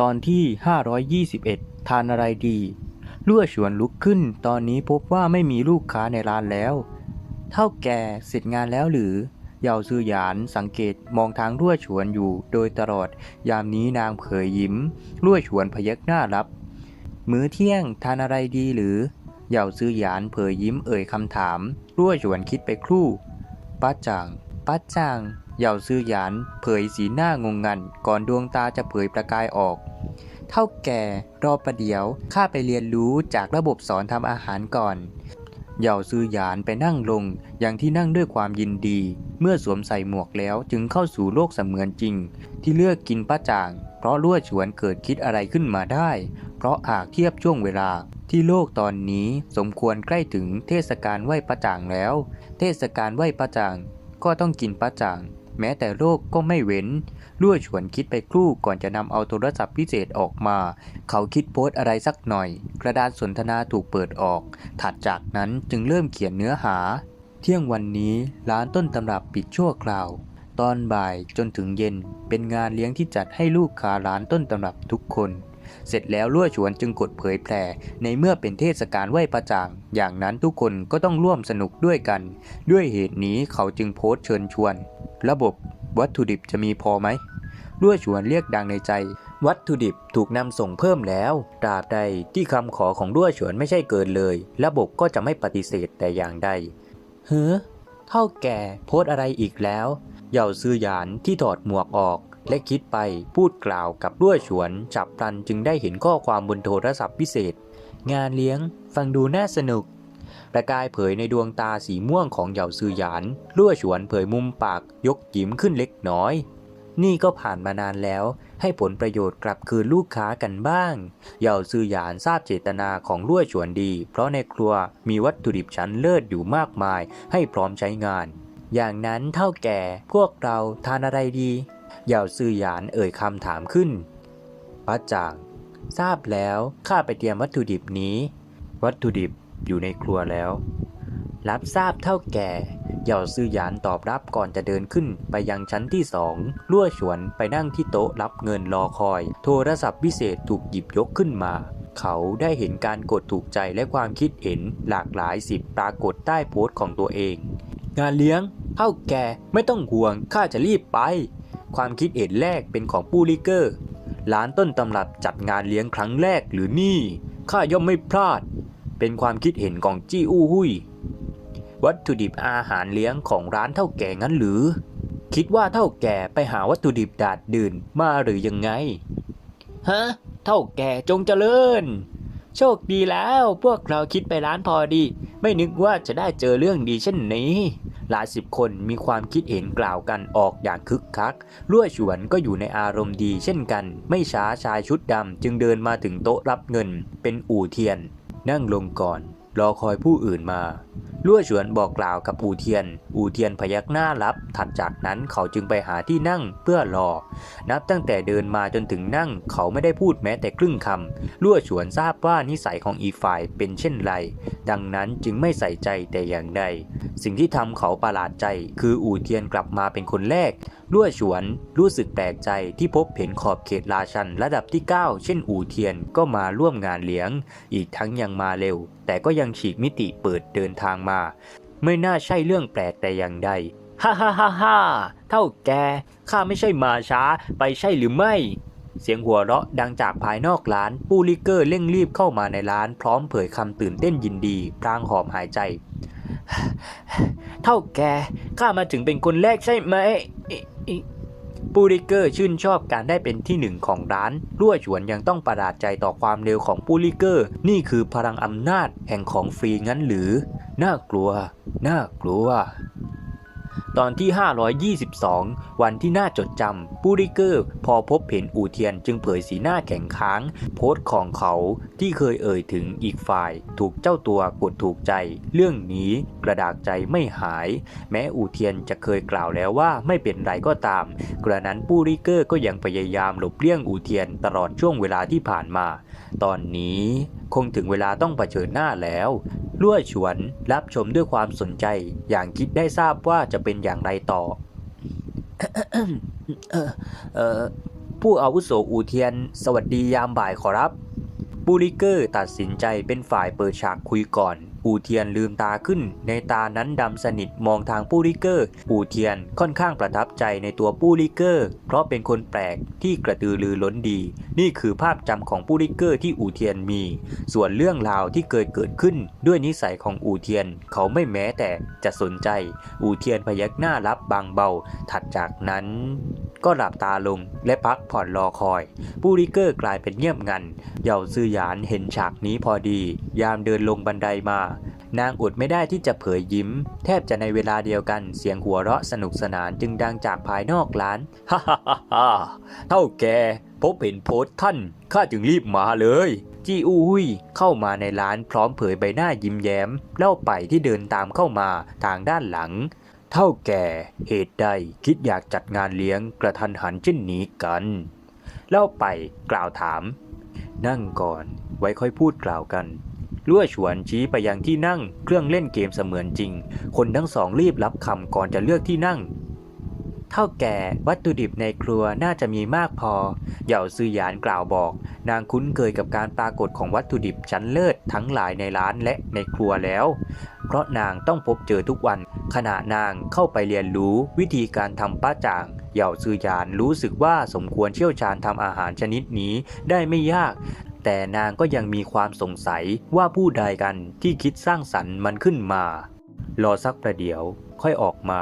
ตอนที่ 521 ทานอะไรดีลั่วฉวนลุกขึ้น ตอนนี้พบว่าไม่มีลูกค้าในร้านแล้ว เท่าแก่เสร็จงานแล้วหรือเหยาซื่อหยานสังเกตมองทางรั่วฉวนอยู่โดยตลอด ยามนี้นางเผยยิ้มรั่วฉวนพยักหน้ารับ มื้อเที่ยงทานอะไรดีหรือเหยาซื่อหยานเผยยิ้มเอ่ยคำถามรั่วฉวนคิดไปครู่ป้าจางป้าจาง เหยาซื่อหยานเผยสีหน้างงงันก่อนดวงตาจะเผยประกายออก เท่าแก่รอประเดี๋ยวข้าไปเรียนรู้จากระบบสอนทำอาหารก่อนเหยาซื่อหยานไปนั่งลงอย่างที่นั่งด้วยความยินดี เมื่อสวมใส่หมวกแล้วจึงเข้าสู่โลกเสมือนจริง ที่เลือกกินป้าจาง เพราะลั่วฉวนเกิดคิดอะไรขึ้นมาได้ เพราะหากเทียบช่วงเวลา ที่โลกตอนนี้สมควรใกล้ถึงเทศกาลไหว้ป้าจางแล้ว เทศกาลไหว้ป้าจาง ก็ต้องกินป้าจาง แม้แต่โลกก็ไม่เว้นลั่วฉวนคิดไปครู่ก่อนจะนำเอาโทรศัพท์พิเศษออกมา เขาคิดโพสต์อะไรสักหน่อย กระดานสนทนาถูกเปิดออก ถัดจากนั้นจึงเริ่มเขียนเนื้อหา เที่ยงวันนี้ร้านต้นตำรับปิดชั่วคราว ตอนบ่ายจนถึงเย็นเป็นงานเลี้ยงที่จัดให้ลูกค้าร้านต้นตำรับทุกคน เสร็จแล้วลั่วฉวนจึงกดเผยแพร่ในเมื่อเป็นเทศกาลไหว้ประจาง อย่างนั้นทุกคนก็ต้องร่วมสนุกด้วยกัน ด้วยเหตุนี้เขาจึงโพสต์เชิญชวน ระบบวัตถุดิบจะมีพอไหมลั่วฉวนเรียกดังในใจ วัตถุดิบถูกนำส่งเพิ่มแล้วตราบใดที่คำขอของลั่วฉวนไม่ใช่เกินเลย ระบบก็จะไม่ปฏิเสธแต่อย่างใดเฮ้อเท่าแก่โพสอะไรอีกแล้ว เหย่าซื้อหยานที่ถอดหมวกออก และคิดไปพูดกล่าวกับรั่วฉวนฉับพลันจึงได้เห็นข้อความบนโทรศัพท์พิเศษ งานเลี้ยง ฟังดูน่าสนุก ประกายเผยในดวงตาสีม่วงของเหย่าซือหยานรั่วฉวนเผยมุมปากยกยิ้มขึ้นเล็กน้อย นี่ก็ผ่านมานานแล้ว ให้ผลประโยชน์กลับคืนลูกค้ากันบ้างเหย่าซือหยานทราบเจตนาของรั่วฉวนดี เพราะในครัวมีวัตถุดิบชั้นเลิศอยู่มากมาย ให้พร้อมใช้งานอย่างนั้นเท่าแก่พวกเราทานอะไรดี ย่าซื่อหยานเอ่ยคำถามขึ้นป้าจาง ทราบแล้วข้าไปเตรียมวัตถุดิบนี้ วัตถุดิบอยู่ในครัวแล้ว รับทราบเท่าแก่เหย่าซื่อหยานตอบรับก่อนจะเดินขึ้นไปยังชั้นที่สองลั่วฉวนไปนั่งที่โต๊ะรับเงินรอคอย โทรศัพท์พิเศษถูกหยิบยกขึ้นมา เขาได้เห็นการกดถูกใจและความคิดเห็นหลากหลายสิบปรากฏใต้โพสต์ของตัวเอง งานเลี้ยงเท่าแก่ไม่ต้องห่วงข้าจะรีบไป ความคิดเห็นแรกเป็นของปูลิเกอร์ร้านต้นตำรับจัดงานเลี้ยงครั้งแรกหรือนี่ข้าย่อมไม่พลาด เป็นความคิดเห็นของจี้อู้หุยวัตถุดิบอาหารเลี้ยงของร้านเท่าแก่งั้นหรือ คิดว่าเท่าแก่ไปหาวัตถุดิบดาดดื่นมาหรือยังไงฮะเท่าแก่จงเจริญ โชคดีแล้วพวกเราคิดไปร้านพอดี ไม่นึกว่าจะได้เจอเรื่องดีเช่นนี้ หลายสิบคนมีความคิดเห็นกล่าวกันออกอย่างคึกคักลั่วฉวนก็อยู่ในอารมณ์ดีเช่นกัน ไม่ช้าชายชุดดำจึงเดินมาถึงโต๊ะรับเงินเป็นอู่เทียน นั่งลงก่อน รอคอยผู้อื่นมาลั่วฉวนบอกกล่าวกับอู่เทียน อู่เทียนพยักหน้ารับ ถัดจากนั้นเขาจึงไปหาที่นั่งเพื่อรอ นับตั้งแต่เดินมาจนถึงนั่ง เขาไม่ได้พูดแม้แต่ครึ่งคำลั่วฉวนทราบว่านิสัยของอีฝ่ายเป็นเช่นไร ดังนั้นจึงไม่ใส่ใจแต่อย่างใด สิ่งที่ทำเขาประหลาดใจ คืออู่เทียนกลับมาเป็นคนแรกลั่วฉวนรู้สึกแปลกใจที่พบเห็นขอบเขตราชันระดับที่ 9 เช่นอู่เทียนก็มาร่วมงานเลี้ยง อีกทั้งยังมาเร็ว แต่ก็ยังฉีกมิติเปิดเดินทางมา ไม่น่าใช่เรื่องแปลกแต่อย่างใดฮ่าฮ่าฮ่าฮ่าเท่าแกข้าไม่ใช่มาช้าไปใช่หรือไม่เสียงหัวเราะดังจากภายนอกร้าน ปูลิเกอร์เร่งรีบเข้ามาในร้าน พร้อมเผยคำตื่นเต้นยินดีพรางหอบหายใจ เท่าแกข้ามาถึงเป็นคนแรกใช่ไหม อิปูริเกอร์ชื่นชอบการได้เป็นที่หนึ่งของร้านรั่วฉวนยังต้องประหลาดใจต่อความเร็วของปูริเกอร์ นี่คือพลังอำนาจแห่งของฟรีงั้นหรือ น่ากลัว น่ากลัว ตอนที่ 522 วันที่น่าจดจำปูริเกอร์ พอพบเห็นอูเทียนจึงเผยสีหน้าแข็งค้าง โพสต์ของเขาที่เคยเอ่ยถึงอีกฝ่าย ถูกเจ้าตัวกดถูกใจ เรื่องนี้กระดากใจไม่หาย แม้อูเทียนจะเคยกล่าวแล้วว่าไม่เป็นไรก็ตาม กระนั้นปูริเกอร์ก็ยังพยายามหลบเลี่ยงอูเทียนตลอดช่วงเวลาที่ผ่านมา ตอนนี้คงถึงเวลาต้องเผชิญหน้าแล้วลั่วฉวนรับชมด้วยความสนใจอย่างคิดได้ทราบว่าจะเป็นอย่างไรต่อผู้ผู้อาวุโสอูเทียน สวัสดียามบ่ายขอรับ บูริเกอร์ตัดสินใจเป็นฝ่ายเปิดฉากคุยก่อน อูเทียนลืมตาขึ้น ในตานั้นดำสนิทมองทางปูริเกอร์อูเทียนค่อนข้างประทับใจในตัวปูริเกอร์ เพราะเป็นคนแปลกที่กระตือรือร้นดี นี่คือภาพจำของปูริเกอร์ที่อูเทียนมี ส่วนเรื่องราวที่เกิดเกิดขึ้นด้วยนิสัยของอูเทียนเขาไม่แม้แต่จะสนใจ อูเทียนพยักหน้ารับบางเบา ถัดจากนั้นก็หลับตาลงและพักผ่อนรอคอย ปูริเกอร์กลายเป็นเงียบงัน เหย่าซื่อหยานเห็นฉากนี้พอดี ยามเดินลงบันไดมา นางอดไม่ได้ที่จะเผยยิ้ม แทบจะในเวลาเดียวกันเสียงหัวเราะสนุกสนานจึงดังจากภายนอกร้านฮ่าฮ่าฮ่าเท่าแกพบเห็นโพสท่านข้าจึงรีบมาเลยจีอูฮุยเข้ามาในร้านพร้อมเผยใบหน้ายิ้มแย้ม เล่าไปที่เดินตามเข้ามาทางด้านหลัง เท่าแก่เหตุใดคิดอยากจัดงานเลี้ยงกระทันหันเช่นนี้กัน เล่าไปกล่าวถาม นั่งก่อนไว้ค่อยพูดกล่าวกัน ลั่วฉวนชี้ไปยังที่นั่งเครื่องเล่นเกมเสมือนจริง คนทั้งสองรีบรับคำก่อนจะเลือกที่นั่งเท่าแก่วัตถุดิบในครัวน่าจะมีมากพอ เหย่าซือหยานกล่าวบอก นางคุ้นเคยกับการปรากฏของวัตถุดิบชั้นเลิศทั้งหลายในร้านและในครัวแล้ว เพราะนางต้องพบเจอทุกวัน ขณะนางเข้าไปเรียนรู้วิธีการทำป้าจ่าง เหย่าซือหยานรู้สึกว่าสมควรเชี่ยวชาญทำอาหารชนิดนี้ได้ไม่ยาก แต่นางก็ยังมีความสงสัยว่าผู้ใดกันที่คิดสร้างสรรค์มันขึ้นมา รอสักประเดี๋ยวค่อยออกมา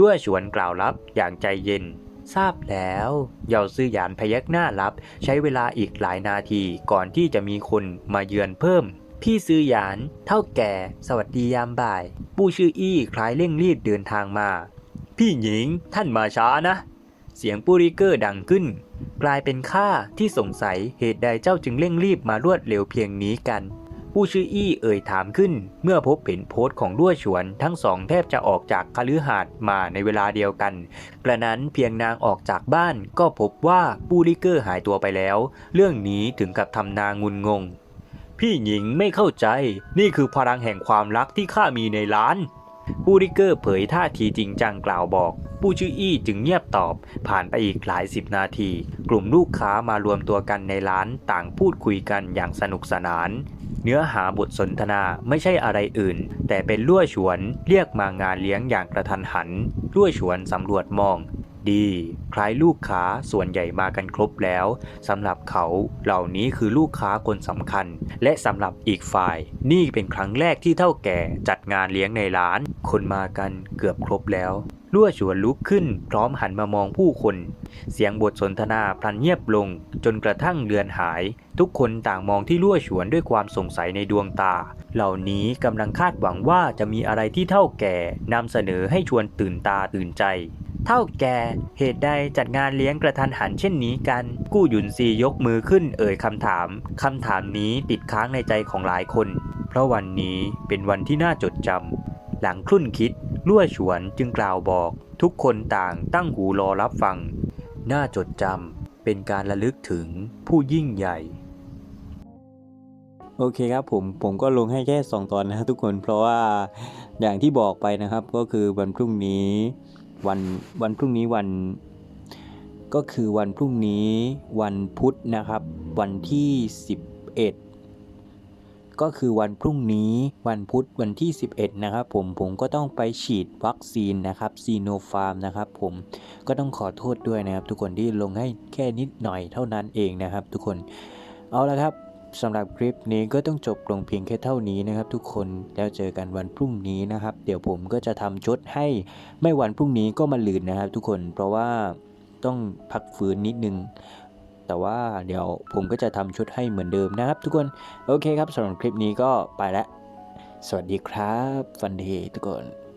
ด้วยฉวนกล่าวรับอย่างใจเย็น ทราบแล้วเหยาซื่อหยานพยักหน้ารับ ใช้เวลาอีกหลายนาทีก่อนที่จะมีคนมาเยือนเพิ่ม พี่ซื้อหยาน เท่าแก่ สวัสดียามบ่ายปู่ชื่ออี้คล้ายเร่งรีบเดินทางมา พี่หญิงท่านมาช้านะ เสียงปูริเกอร์ดังขึ้น กลายเป็นข้าที่สงสัยเหตุใดเจ้าจึงเร่งรีบมารวดเร็วเพียงนี้กัน ผู้ชื่ออี้เอ่ยถามขึ้น เมื่อพบเห็นโพสต์ของด้วฉวนทั้งสองแทบจะออกจากคฤหาสน์มาในเวลาเดียวกัน กระนั้นเพียงนางออกจากบ้านก็พบว่าปูริเกอร์หายตัวไปแล้ว เรื่องนี้ถึงกับทำนางงุนงง พี่หญิงไม่เข้าใจ นี่คือพลังแห่งความรักที่ข้ามีในร้าน ผู้ริเกอร์เผยท่าทีจริงจังกล่าวบอก ผู้ชื่ออี้จึงเงียบตอบ ผ่านไปอีกหลายสิบนาที กลุ่มลูกค้ามารวมตัวกันในร้านต่างพูดคุยกันอย่างสนุกสนาน เนื้อหาบทสนทนาไม่ใช่อะไรอื่น แต่เป็นลั่วฉวนเรียกมางานเลี้ยงอย่างกระทันหันลั่วฉวนสำรวจมอง ดี คล้ายลูกค้าส่วนใหญ่มากันครบแล้วสำหรับเขาเหล่านี้คือลูกค้าคนสำคัญ และสำหรับอีกฝ่าย นี่เป็นครั้งแรกที่เท่าแก่จัดงานเลี้ยงในร้าน คนมากันเกือบครบแล้วลั่วฉวนลุกขึ้นพร้อมหันมามองผู้คน เสียงบทสนทนาพลันเงียบลง จนกระทั่งเลือนหาย ทุกคนต่างมองที่ลั่วฉวนด้วยความสงสัยในดวงตา เหล่านี้กำลังคาดหวังว่าจะมีอะไรที่เท่าแก่นำเสนอให้ชวนตื่นตาตื่นใจ เท่าแก่เหตุใดจัดงานเลี้ยงกระทันหันเช่นนี้กัน กู้หยุนซียกมือขึ้นเอ่ยคำถามคำถามนี้ติดค้างในใจของหลายคน เพราะวันนี้เป็นวันที่น่าจดจำหลังครุ่นคิดลั่วฉวนจึงกล่าวบอก ทุกคนต่างตั้งหูรอรับฟัง น่าจดจำเป็นการระลึกถึงผู้ยิ่งใหญ่โอเคครับผมผมก็ลงให้แค่ 2 ตอนนะทุกคนเพราะว่าอย่างที่บอกไปนะครับก็คือวันพรุ่งนี้ วันวันพรุ่งนี้วันก็คือวันพรุ่งนี้วันพุธนะครับ วันที่ 11 ก็คือวันพรุ่งนี้วันพุธวันที่ 11 นะครับผมผมก็ต้องไปฉีดวัคซีนนะครับซีโนฟาร์มนะครับผมก็ต้องขอโทษด้วยนะครับ ทุกคนที่ลงให้แค่นิดหน่อยเท่านั้นเองนะครับ ทุกคนเอาละครับ สำหรับคลิปนี้ก็ต้องจบลงเพียงแค่เท่านี้นะครับ ทุกคน แล้วเจอกันวันพรุ่งนี้นะครับ เดี๋ยวผมก็จะทำชดให้ไม่วันพรุ่งนี้ก็มาลืนนะครับ ทุกคน เพราะว่าต้องพักฟื้นนิดนึง แต่ว่าเดี๋ยวผมก็จะทำชุดให้เหมือนเดิมนะครับ ทุกคน โอเคครับสำหรับคลิปนี้ก็ไปแล้ว สวัสดีครับ ฟันเดย์ทุกคน